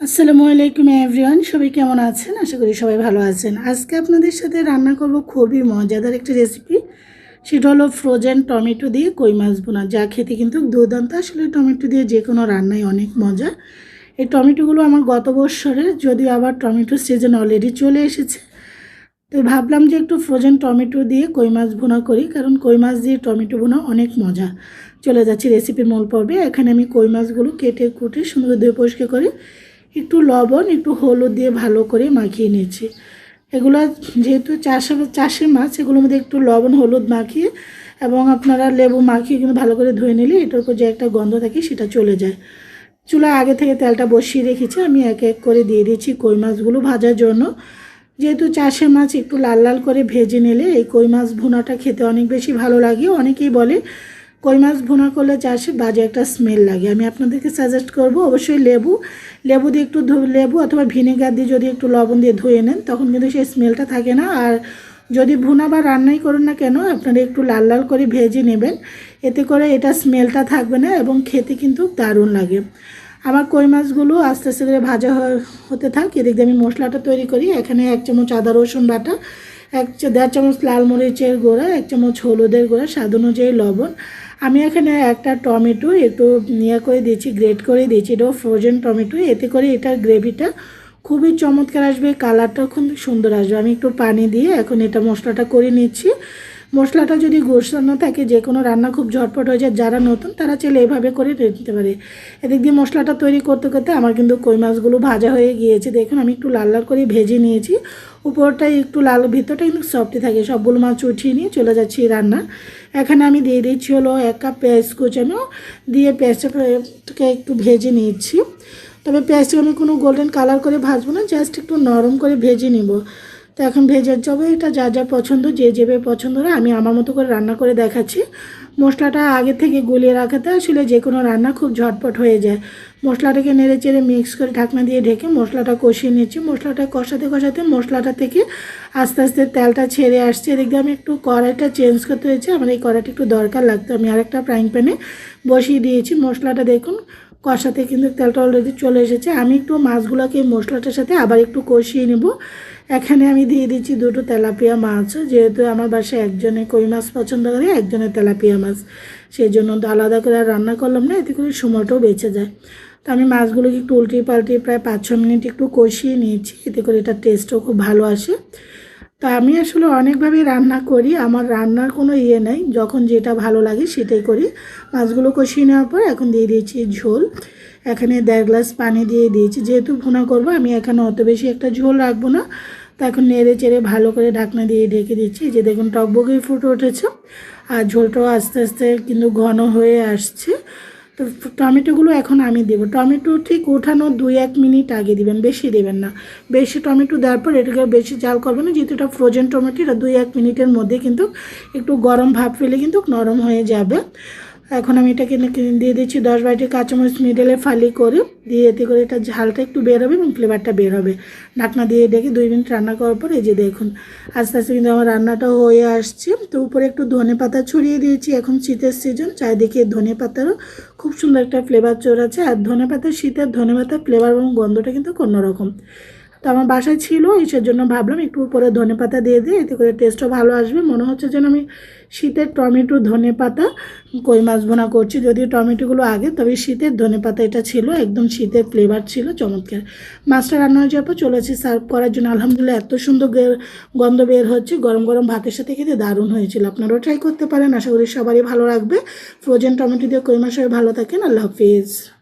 আসসালামু আলাইকুম এভরিওয়ান, সবাই কেমন আছেন? আশা করি সবাই ভালো আছেন। আজকে আপনাদের সাথে রান্না করব খুবই মজাদার একটা রেসিপি সেটা হলো ফ্রোজেন টমেটো দিয়ে কই মাছ বোনা যা খেতে কিন্তু দুর্দান্ত। আসলে টমেটো দিয়ে যে কোনো রান্নাই অনেক মজা। এই টমেটোগুলো আমার গত বছরের যদিও আবার টমেটো সিজন অলরেডি চলে এসেছে। তো ভাবলাম যে একটু ফ্রোজেন টমেটো দিয়ে কই মাছ ভুনা করি, কারণ কই মাছ দিয়ে টমেটো ভুনা অনেক মজা। চলে যাচ্ছি রেসিপির মূল পর্বে। এখানে আমি কই মাছগুলো কেটে কুটে সুন্দর ধুয়ে পরিষ্কার করে একটু লবণ, একটু হলুদ দিয়ে ভালো করে মাখিয়ে নিয়েছি। এগুলো যেহেতু চাষের চাষের মাছ, এগুলোর মধ্যে একটু লবণ, হলুদ মাখিয়ে এবং আপনারা লেবু মাখিয়ে কিন্তু ভালো করে ধুয়ে নিলে এটার উপর যে একটা গন্ধ থাকে সেটা চলে যায়। চুলা আগে থেকে তেলটা বসিয়ে রেখেছি, আমি এক এক করে দিয়ে দিচ্ছি কই মাছগুলো ভাজার জন্য। যেহেতু চাষের মাছ একটু লাল লাল করে ভেজে নিলে এই কই মাছ ভুনাটা খেতে অনেক বেশি ভালো লাগে, অনেকেই বলে কই মাছ ভুনা করলে চাষে বাজে একটা স্মেল লাগে। আমি আপনাদেরকে সাজেস্ট করব, অবশ্যই লেবু। লেবু দিয়ে একটু লেবু অথবা ভিনেগার দিয়ে যদি একটু লবণ দিয়ে ধুয়ে নেন, তখন কিন্তু সেই স্মেলটা থাকে না। আর যদি ভুনা বা রান্নাই করুন না কেন, আপনারা একটু লাল লাল করে ভেজে নেবেন। এতে করে এটা স্মেলটা থাকবে না এবং খেতে কিন্তু দারুণ লাগে। আমার কই মাছগুলো আস্তে আস্তে করে ভাজা হতে থাক। এদিক দিয়ে আমি মশলাটা তৈরি করি। এখানে এক চামচ আদা, রসুন বাটা, এক দেড় চামচ লাল মরিচের গুঁড়া, এক চামচ হলুদের গোড়া, স্বাদ অনুযায়ী লবণ আমি এখানে একটা টমেটো একটু ইয়ে করে দিয়েছি গ্রেট করে দিয়েছি। এটাও ফ্রোজেন টমেটো, এতে করে এটার গ্রেভিটা খুবই চমৎকার আসবে কালারটাও খুব সুন্দর আসবে। আমি একটু পানি দিয়ে এখন এটা মশলাটা করে নিচ্ছি। মশলাটা যদি গোসানো থাকে, যে কোনো রান্না খুব ঝটপট হয়ে যায়, যারা নতুন তারা চাইলে এভাবে করে নিতে পারে। এদিক দিয়ে মশলাটা তৈরি করতে করতে আমার কিন্তু কই মাছগুলো ভাজা হয়ে গিয়েছে। দেখুন, আমি একটু লাল লাল করে ভেজে নিয়েছি। উপরটাই একটু লাল, ভিতরটা কিন্তু সফটই থাকে। সবগুলো মাছ উঠিয়ে নিয়ে চলে যাচ্ছি রান্না। এখানে আমি দিয়ে দিচ্ছি হলো এক কাপ পেঁয়াজ কুচানো। দিয়ে পেঁয়াজটাকে একটু ভেজে নিচ্ছি। তবে পেঁয়াজটাকে আমি কোনো গোল্ডেন কালার করে ভাজবো না জাস্ট একটু নরম করে ভেজে নিব। তো এখন ভেজে যাবে এটা যা যা পছন্দ, যে যেভাবে পছন্দ হয়, আমি আমার মতো করে রান্না করে দেখাচ্ছি। মশলাটা আগে থেকে গুলিয়ে রাখাতে আসলে যে কোনো রান্না খুব ঝটপট হয়ে যায়। মশলাটাকে নেড়ে চেড়ে মিক্স করে ঢাকনা দিয়ে ঢেকে মশলাটা কষিয়ে নিচ্ছি। মশলাটা কষাতে কষাতে মশলাটা থেকে আস্তে আস্তে তেলটা ছেড়ে আসছে। এদিক আমি একটু কড়াইটা চেঞ্জ করতে হয়েছে। আমার এই কড়াইটা একটু দরকার লাগতো। আমি আরেকটা ফ্রাইং প্যানে বসিয়ে দিয়েছি। মশলাটা দেখুন কষাতে কিন্তু তেলটা অলরেডি চলে এসেছে। আমি একটু মাছগুলোকে মশলাটার সাথে আবার একটু কষিয়ে নেব। এখানে আমি দিয়ে দিচ্ছি দুটো তেলাপিয়া মাছ, যেহেতু আমার বাসায় একজনে কই মাছ পছন্দ করে, একজনে তেলাপিয়া মাছ। সেই জন্য আলাদা করে রান্না করলাম না, এতে করে সময়টাও বেঁচে যায়। তো আমি মাছগুলোকে একটু উল্টিয়ে পাল্টিয়ে প্রায় পাঁচ ছ মিনিট একটু কষিয়ে নিয়েছি, এতে করে এটার টেস্টও খুব ভালো আসে। তো আমি আসলে অনেকভাবেই রান্না করি, আমার রান্নার কোনো ইয়ে নেই। যখন যেটা ভালো লাগে সেটাই করি। মাছগুলো কষিয়ে নেওয়ার পর এখন দিয়ে দিয়েছি ঝোল। এখানে দেড় গ্লাস পানি দিয়ে দিয়েছি। যেহেতু ভুনা করব, আমি এখানে অত বেশি একটা ঝোল রাখব না। তো এখন নেড়ে চেড়ে ভালো করে ঢাকনা দিয়ে ঢেকে দিচ্ছি। যে দেখুন, টকবগেই ফুটে উঠেছে। আর ঝোলটাও আস্তে আস্তে কিন্তু ঘন হয়ে আসছে। তো টমেটোগুলো এখন আমি দেবো। টমেটো ঠিক ওঠানোর দুই এক মিনিট আগে দিবেন, বেশি দেবেন না। বেশি টমেটো দেওয়ার পর এটাকে বেশি জাল করবেন না, যেহেতু এটা ফ্রোজেন টমেটো এটা দুই এক মিনিটের মধ্যে কিন্তু একটু গরম ভাব ফেলে কিন্তু নরম হয়ে যাবে। এখন আমি এটাকে দিয়ে দিচ্ছি। দশ বারোটি কাঁচামরিচ মিডলে ফালি করে দিয়ে এতে করে এটা ঝালটা একটু বের হবে এবং ফ্লেভারটা বের হবে। ঢাকনা দিয়ে ডেকে দুই মিনিট রান্না করার পর এই যে দেখুন, আস্তে আস্তে কিন্তু আমার রান্নাটা হয়ে আসছে। তো উপরে একটু ধনে পাতা ছড়িয়ে দিয়েছি। এখন শীতের সিজন চারিদিকে ধনে পাতারও খুব সুন্দর একটা ফ্লেভার চড়াচ্ছে আর ধনে পাতার শীতের ধনে পাতার ফ্লেভার এবং গন্ধটা কিন্তু অন্যরকম। তো আমার বাসায় ছিল এসের জন্য ভাবলাম একটু উপরে ধনে পাতা দিয়ে দিই, এতে করে টেস্টও ভালো আসবে। মনে হচ্ছে যেন আমি শীতের টমেটো, ধনে পাতা, কই মাছ ভোনা করছি। যদিও টমেটোগুলো আগে, তবে শীতের ধনে পাতা এটা ছিল, একদম শীতের ফ্লেভার ছিল, চমৎকার। মাছটা রান্না হয়ে যাওয়ার পর চলেছি সার্ভ করার জন্য। আলহামদুলিল্লাহ, এত সুন্দর গন্ধ বের হচ্ছে। গরম গরম ভাতের সাথে খেতে দারুণ হয়েছিল। আপনারাও ট্রাই করতে পারেন, আশা করি সবারই ভালো লাগবে। ফ্রোজেন টমেটো দিয়ে কই মাছ ভালো থাকেন। আল্লাহ হাফিজ।